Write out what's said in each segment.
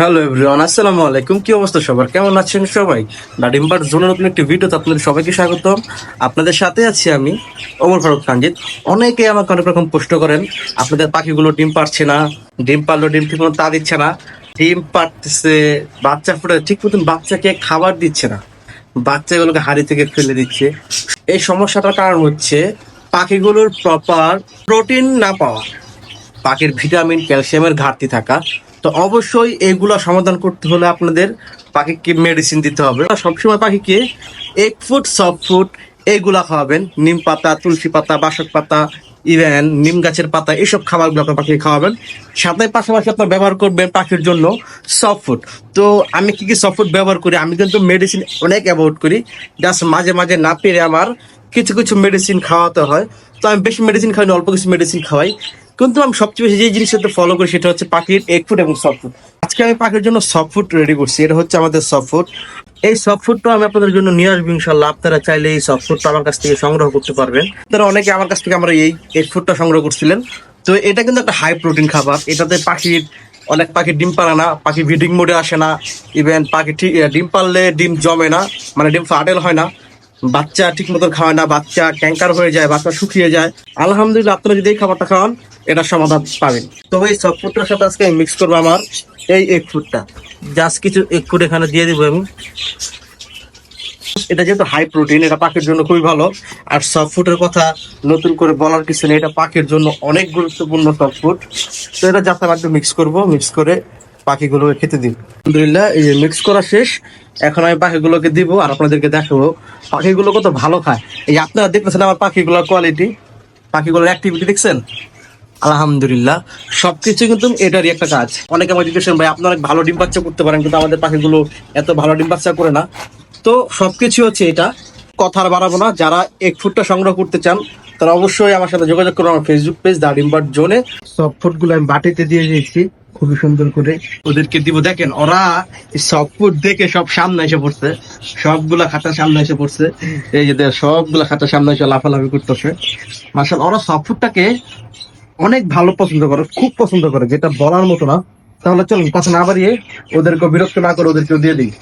Hello everyone আসসালামু আলাইকুম কি অবস্থা সবার? কেমন আছেন সবাই? ডাডিম্বার জোনের নতুন একটি ভিডিওতে আপনাদের সবাইকে স্বাগতম। আপনাদের সাথে আছি আমি, ওমর ফারুক খানজিৎ অনেকে আমাকে অনেক রকম প্রশ্ন করেন, আপনাদের পাখিগুলো ডিম পারছে না, ডিম পারল ডিম ঠিক মতো তা দিচ্ছে না, ডিম পারতেছে বাচ্চা ফুটে, ঠিক মতন বাচ্চাকে খাবার দিচ্ছে না, বাচ্চাগুলোকে হাড়ি থেকে ফেলে দিচ্ছে। এই সমস্যাটার কারণ হচ্ছে পাখিগুলোর প্রপার প্রোটিন না পাওয়া, পাখির ভিটামিন ক্যালসিয়ামের ঘাটতি থাকা তো অবশ্যই এগুলো সমাধান করতে হলে আপনাদের পাখিকে মেডিসিন দিতে হবে। সবসময় পাখিকে এক ফুট সফট ফুট এগুলা খাওয়াবেন। নিম পাতা, তুলসী পাতা, বাসক পাতা ইভেন নিম গাছের পাতা এইসব খাবারগুলো আপনার পাখিকে খাওয়াবেন। সাথে পাশাপাশি আপনার ব্যবহার করবেন পাখির জন্য সফট ফুড তো আমি কি কি সফট ফুড ব্যবহার করি? আমি কিন্তু মেডিসিন অনেক অ্যাভয়েড করি। জাস্ট মাঝে মাঝে না পেরে আমার কিছু কিছু মেডিসিন খাওয়াতে হয়। তো আমি বেশি মেডিসিন খাওয়াই অল্প কিছু মেডিসিন খাওয়াই। কিন্তু আমি সবচেয়ে বেশি যে জিনিসটা ফলো করি সেটা হচ্ছে পাখির এগ ফুড এবং সফট ফুড আজকে আমি পাখির জন্য সফট ফুড রেডি করছি, এটা হচ্ছে আমাদের সফট ফুড এই সফট ফুডটা আমি আপনাদের জন্য নিয়ে আসব ইনশাল্লাহ আপনারা চাইলে এই সফট ফুডটা আমার কাছ থেকে সংগ্রহ করতে পারবেন। তারা অনেকে আমার কাছ থেকে আমরা এই এগ ফুডটা সংগ্রহ করছিলেন। তো এটা কিন্তু একটা হাই প্রোটিন খাবার। এটাতে পাখির, অনেক পাখি ডিম পারে না, পাখি ব্রিডিং মোডে আসে না। ইভেন পাখি ডিম পারলে ডিম জমে না মানে ডিম ফাটেল হয় না। বাচ্চা ঠিক মতো খাওয়ায় না, বাচ্চা ক্যাঙ্কার হয়ে যায়, বাচ্চা শুকিয়ে যায়। আলহামদুলিল্লাহ, আপনারা যদি এই খাবারটা খাওয়ান এটা সমাধান পাবেন। তো এই সব ফুডটার সাথে আজকে মিক্স করব আমার। এই এক ফুডটা জাস্ট কিছু এক ফুড এখানে দিয়ে দিব আমি। এটা যেহেতু হাই প্রোটিন এটা পাখির জন্য খুবই ভালো। আর সফট ফুডের কথা নতুন করে বলার কিছু নেই, এটা পাখির জন্য অনেক গুরুত্বপূর্ণ সফট ফুড তো এটা যাতে একটু মিক্স করব মিক্স করে পাখিগুলোকে খেতে দিব। আলহামদুলিল্লাহ, এই যে মিক্স করা শেষ। এখন আমি পাখিগুলোকে দিব আর আপনাদেরকে দেখাবো। পাখিগুলো কত ভালো খায়। এই আপনারা দেখতেছেন আমার পাখিগুলোর কোয়ালিটি পাখিগুলোর অ্যাক্টিভিটি দেখছেন? আলহামদুলিল্লাহ, সবকিছু কিন্তু এটারই একটা কাজ। অনেকে আমার জিজ্ঞেস ভাই আপনারা অনেক ভালো ডিম বাচ্চা করতে পারেন, কিন্তু আমাদের পাখিগুলো এত ভালো ডিম বাচ্চা করে না। তো সবকিছু হচ্ছে এটা। কথা আর বাড়াবো না। যারা এক ফুটটা সংগ্রহ করতে চান, তারা অবশ্যই আমার সাথে যোগাযোগ করুন আমার ফেসবুক পেজ দা ডিম্বার জোনে সব ফুটগুলো আমি বাটিতে দিয়ে দিয়েছি। খুবই সুন্দর করে ওদেরকে দিব। দেখেন, ওরা সব ফুট দেখে সব সামনে এসে পড়ছে। সবগুলা খাতার সামনে এসে পড়ছে। এই যে সবগুলা খাতার সামনে এসে লাফালাফি করতেছে। মার্শাল ওরা সব ফুটটাকে অনেক ভালো পছন্দ করে, খুব পছন্দ করে, যেটা বলার মতো না। তাহলে চলুন, কথা না বাড়িয়ে ওদেরকে বিরক্ত না করে ওদেরকে দিয়ে দিই।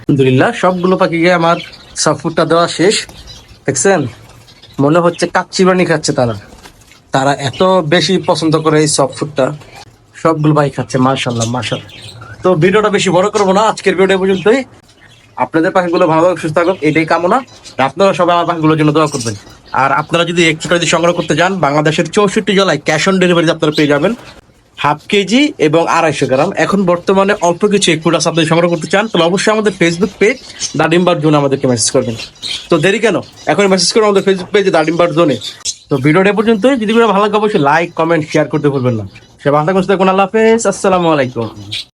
আলহামদুলিল্লাহ, সবগুলো পাখিকে আমার সব ফুডটা দেওয়া শেষ। দেখছেন? মনে হচ্ছে কাচ্চি বানি খাচ্ছে তারা। তারা এত বেশি পছন্দ করে এই সফট ফুডটা সবগুলো পাখি খাচ্ছে মার্শাল্লাহ মার্শাল্লাহ তো ভিডিওটা বেশি বড় করব না, আজকের ভিডিও পর্যন্তই। আপনাদের পাখিগুলো ভালো সুস্থ থাকুক, এটাই কামনা। আপনারা সবাই আমার পাখিগুলোর জন্য দোয়া করবেন। আর আপনারা যদি একটু যদি সংগ্রহ করতে যান বাংলাদেশের চৌষট্টি জেলায় ক্যাশ অন ডেলিভারি আপনারা পেয়ে যাবেন। হাফ কেজি এবং আড়াইশো গ্রাম। এখন বর্তমানে অল্প কিছু ফুট আপনি সংগ্রহ করতে চান, তাহলে অবশ্যই আমাদের ফেসবুক পেজ দাডিম্বার জোন আমাদেরকে মেসেজ করবেন। তো দেরি কেন? এখন মেসেজ করুন আমাদের ফেসবুক পেজে দাডিম্বার জোনে। তো ভিডিওটা পর্যন্ত যদি ভালো লাগে অবশ্যই লাইক কমেন্ট শেয়ার করতে ভুলবেন না। সে ভালো থাকুন, আল্লাহ হাফেজ। আসসালামু আলাইকুম।